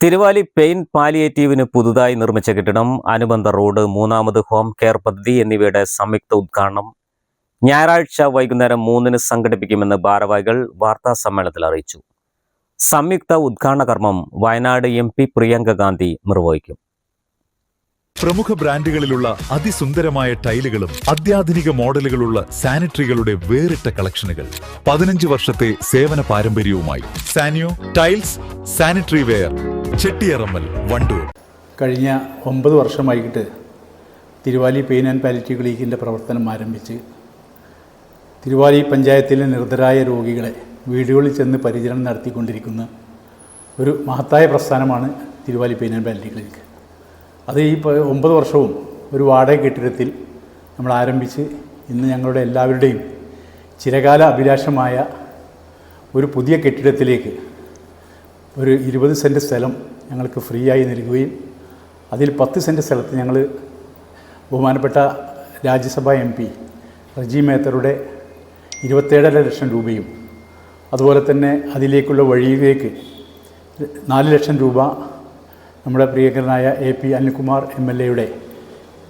Thiruvali pain പാലിയേറ്റീവിന് പുതുതായി നിർമ്മിച്ച കെട്ടിടം അനുബന്ധ റോഡ് മൂന്നാമത് ഹോം കെയർ പദ്ധതി എന്നിവയുടെ സംയുക്ത ഉദ്ഘാടനം. ഞായറാഴ്ച വൈകുന്നേരം മൂന്നിന് സംഘടിപ്പിക്കുമെന്ന് ഭാരവാഹികൾ വാർത്താ സമ്മേളനത്തിൽ അറിയിച്ചു. സംയുക്ത ഉദ്ഘാടന കർമ്മം വയനാട് എം പി പ്രിയങ്ക ഗാന്ധി നിർവഹിക്കും. പ്രമുഖ ബ്രാൻഡുകളിലുള്ള അതിസുന്ദരമായ ടൈലുകളും അത്യാധുനിക മോഡലുകളുള്ള സാനിറ്ററികളുടെ വേറിട്ട കളക്ഷനുകൾ. പതിനഞ്ച് വർഷത്തെ സേവന പാരമ്പര്യവുമായി Sanio tiles sanitary ware. Chettiyarammal Wandoor. കഴിഞ്ഞ ഒമ്പത് വർഷമായിട്ട് തിരുവാലി പെയിൻ ആൻഡ് പാലിറ്റീവ് ക്ലിനിക്കിന്റെ പ്രവർത്തനം ആരംഭിച്ച് തിരുവാലി പഞ്ചായത്തിലെ നിർദ്ധരായ രോഗികളെ വീടുകളിൽ ചെന്ന് പരിചരണം നടത്തിക്കൊണ്ടിരിക്കുന്ന ഒരു മഹത്തായ പ്രസ്ഥാനമാണ് Thiruvali pain and palliative clinic. അത് ഈ ഒമ്പത് വർഷവും ഒരു വാടക കെട്ടിടത്തിൽ നമ്മൾ ആരംഭിച്ച് ഇന്ന് ഞങ്ങളുടെ എല്ലാവരുടെയും ചിരകാല അഭിലാഷമായ ഒരു പുതിയ കെട്ടിടത്തിലേക്ക് ഒരു ഇരുപത് സെന്റ് സ്ഥലം ഞങ്ങൾക്ക് ഫ്രീ ആയി നൽകുകയും അതിൽ പത്ത് സെന്റ് സ്ഥലത്ത് ഞങ്ങൾ ബഹുമാനപ്പെട്ട രാജ്യസഭാ എം പി റജി മേത്തറുടെ ഇരുപത്തേഴര ലക്ഷം രൂപയും അതുപോലെ തന്നെ അതിലേക്കുള്ള വഴിയിലേക്ക് നാല് ലക്ഷം രൂപ നമ്മുടെ പ്രിയങ്കരനായ A P Anilkumar M L എയുടെ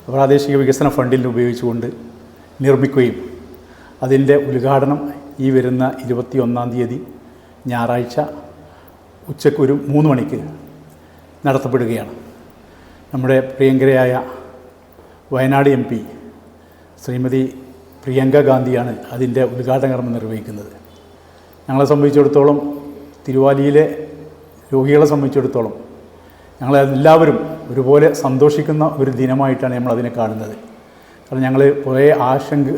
പ്രാദേശിക വികസന ഫണ്ടിൽ ഉപയോഗിച്ചുകൊണ്ട് നിർമ്മിക്കുകയും അതിന്റെ ഉദ്ഘാടനം ഈ വരുന്ന ഇരുപത്തി ഒന്നാം തീയതി ഞായറാഴ്ച ഉച്ചയ്ക്ക് ഒരു മൂന്ന് മണിക്ക് നടത്തപ്പെടുകയാണ്. നമ്മുടെ പ്രിയങ്കരയായ വയനാട് എം പി ശ്രീമതി പ്രിയങ്ക ഗാന്ധിയാണ് അതിന്റെ ഉദ്ഘാടന കർമ്മം നിർവഹിക്കുന്നത്. ഞങ്ങളെ സംബന്ധിച്ചിടത്തോളം തിരുവാലിയിലെ രോഗികളെ സംബന്ധിച്ചിടത്തോളം ഞങ്ങളെല്ലാവരും ഒരുപോലെ സന്തോഷിക്കുന്ന ഒരു ദിനമായിട്ടാണ് നമ്മൾ അതിനെ കാണുന്നത്. കാരണം ഞങ്ങൾ കുറേ ആശങ്ക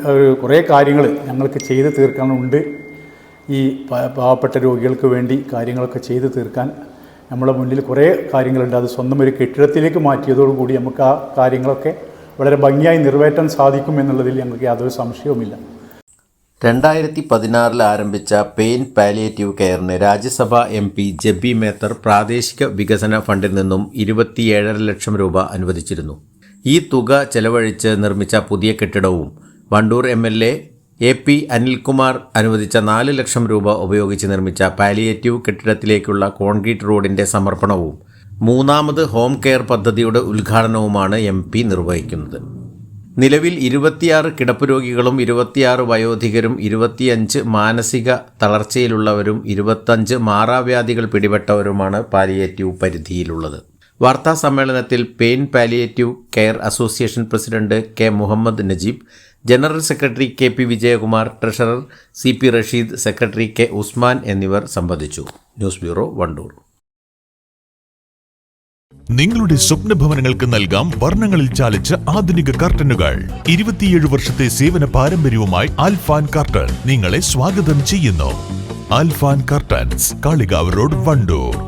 കുറേ കാര്യങ്ങൾ ഞങ്ങൾക്ക് ചെയ്ത് തീർക്കാനുണ്ട്. ഈ പാവപ്പെട്ട രോഗികൾക്ക് വേണ്ടി കാര്യങ്ങളൊക്കെ ചെയ്തു തീർക്കാൻ നമ്മുടെ മുന്നിൽ കുറേ കാര്യങ്ങളുണ്ട്. അത് സ്വന്തം ഒരു കെട്ടിടത്തിലേക്ക് മാറ്റിയതോടുകൂടി നമുക്ക് ആ കാര്യങ്ങളൊക്കെ വളരെ ഭംഗിയായി നിറവേറ്റാൻ സാധിക്കും എന്നുള്ളതിൽ ഞങ്ങൾക്ക് യാതൊരു സംശയവുമില്ല. രണ്ടായിരത്തി പതിനാറിൽ ആരംഭിച്ച പെയിൻ പാലിയേറ്റീവ് കെയറിന് രാജ്യസഭ എം പി ജെബി മേത്തർ പ്രാദേശിക വികസന ഫണ്ടിൽ നിന്നും ഇരുപത്തിയേഴര ലക്ഷം രൂപ അനുവദിച്ചിരുന്നു. ഈ തുക ചെലവഴിച്ച് നിർമ്മിച്ച പുതിയ കെട്ടിടവും Wandoor M L A A P Anilkumar അനുവദിച്ച നാല് ലക്ഷം രൂപ ഉപയോഗിച്ച് നിർമ്മിച്ച പാലിയേറ്റീവ് കെട്ടിടത്തിലേക്കുള്ള കോൺക്രീറ്റ് റോഡിന്റെ സമർപ്പണവും മൂന്നാമത് ഹോം കെയർ പദ്ധതിയുടെ ഉദ്ഘാടനവുമാണ് എം പി നിർവഹിക്കുന്നത്. നിലവിൽ ഇരുപത്തിയാറ് കിടപ്പ് രോഗികളും ഇരുപത്തിയാറ് വയോധികരും ഇരുപത്തിയഞ്ച് മാനസിക തളർച്ചയിലുള്ളവരും ഇരുപത്തഞ്ച് മാറാവ്യാധികൾ പിടിപെട്ടവരുമാണ് പാലിയേറ്റീവ് പരിധിയിലുള്ളത്. വാർത്താ സമ്മേളനത്തിൽ pain palliative care association president K Muhammad Najeeb general secretary K P Vijayakumar treasurer C P Rasheed secretary K Usman എന്നിവർ സംബന്ധിച്ചു ന്യൂസ് ബ്യൂറോ വണ്ടൂർ. നിങ്ങളുടെ സ്വപ്ന ഭവനങ്ങൾക്ക് നൽകാം വർണങ്ങളിൽ ചാലിച്ച ആധുനിക കർട്ടനുകൾ. ഇരുപത്തിയേഴ് വർഷത്തെ സേവന പാരമ്പര്യവുമായി അൽഫാൻ കർട്ടൻ നിങ്ങളെ സ്വാഗതം ചെയ്യുന്നു. Alfan curtains Kalikavu road Wandoor.